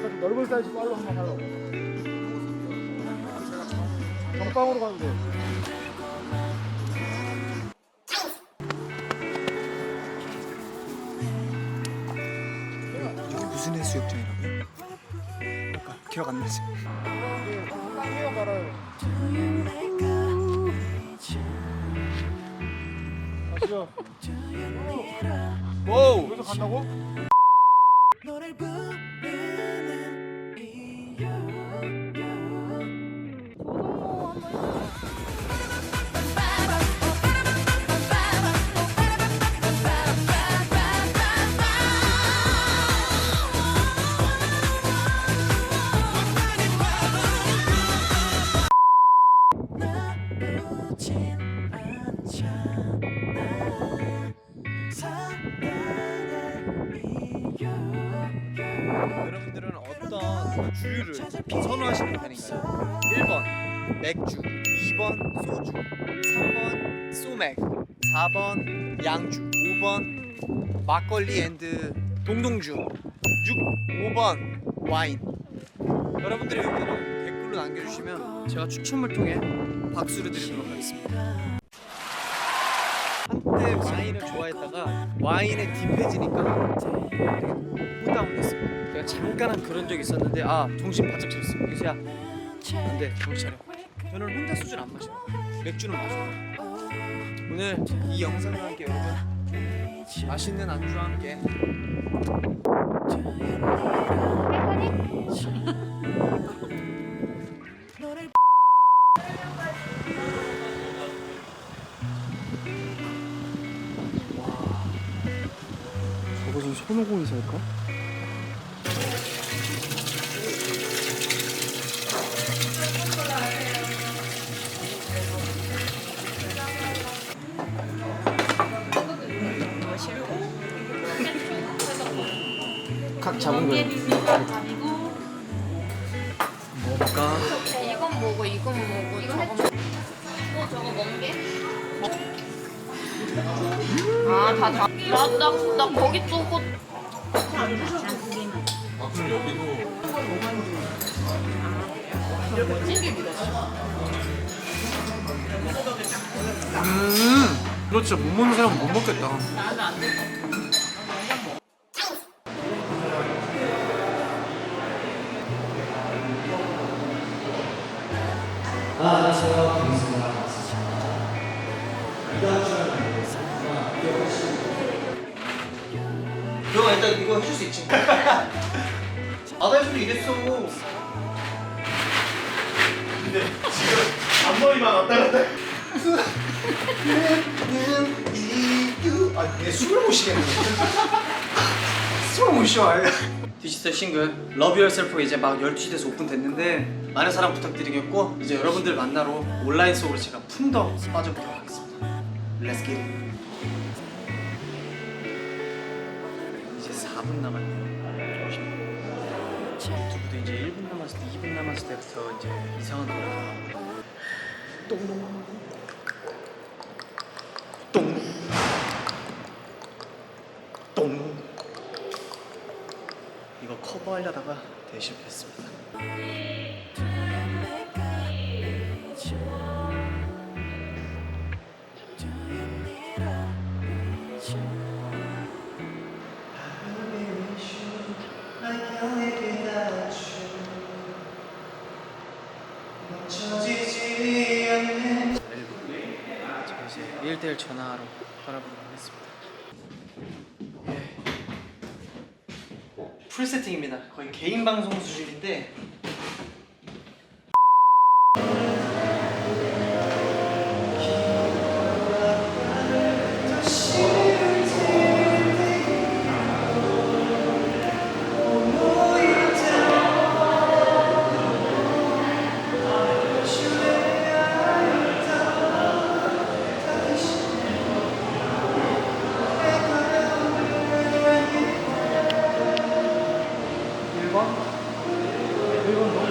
좀 넓은 사이즈 빨로 한번 하려고. 정방으로 가면 돼. 여기 무슨 해수욕장이라고요? 아까 기억 안 나지? 땅이가 말아요. 가시죠. 와우! 여기서 간다고? 주류를 선호하시는 편인가요? 1번 맥주 2번 소주 3번 소맥 4번 양주 5번 막걸리 앤드 동동주 6 5번 와인 여러분들의 의견을 댓글로 남겨주시면 제가 추첨을 통해 박수를 드리도록 하겠습니다 한때 와인을 좋아했다가 와인에 딥해지니까 되게 다운됐어요. 제가 잠깐 한 그런 적이 있었는데 아 정신 바짝 차렸어요. 그래서 야 안돼 정신 차려. 저는 혼자 소주를 안 마셔요. 맥주는 마셔요. 오늘 이 영상과 함께 여러분 맛있는 안주와 함께 저거 좀 손오공이 살까? 각 잡은 거예요. 먹을까? 이건 뭐고 이건 뭐고 이거 저거 뭐 저거 멍게? 아다 다. 나나 나 거기 또고 음, 이거 진짜 못 먹는 사람은 못 먹겠다. 너가 일단 이거 해줄 수 있지. 바다에서도 이랬어. 앞머리만 왔다 갔다. 이유 아얘 숨을 못 쉬겠네 숨을 못 쉬어 디지털 싱글 Love Yourself 이제 막 12시 돼서 오픈됐는데 많은 사랑 부탁드리겠고 이제 여러분들 만나러 온라인 속으로 제가 풍덩 빠져보도록 하겠습니다 Let's get it 이제 4분 남았네요 유튜브도 이제 1분 남았을 때 2분 남았을 때부터 이제 이상한 노래가 나오고 똥 똥. 똥. 이거 커버하려다가 되게 실패했습니다. 저 이제 1대1 전화하러 떠나보도록 하겠습니다. 예. 풀 세팅입니다. 거의 개인 방송 수준인데 分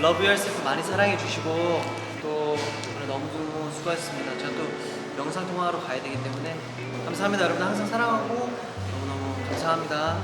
러브 열셀프 많이 사랑해 주시고 또 오늘 너무 수고하셨습니다. 제가 또 영상 통화하러 가야 되기 때문에 감사합니다. 여러분 항상 사랑하고 너무너무 감사합니다.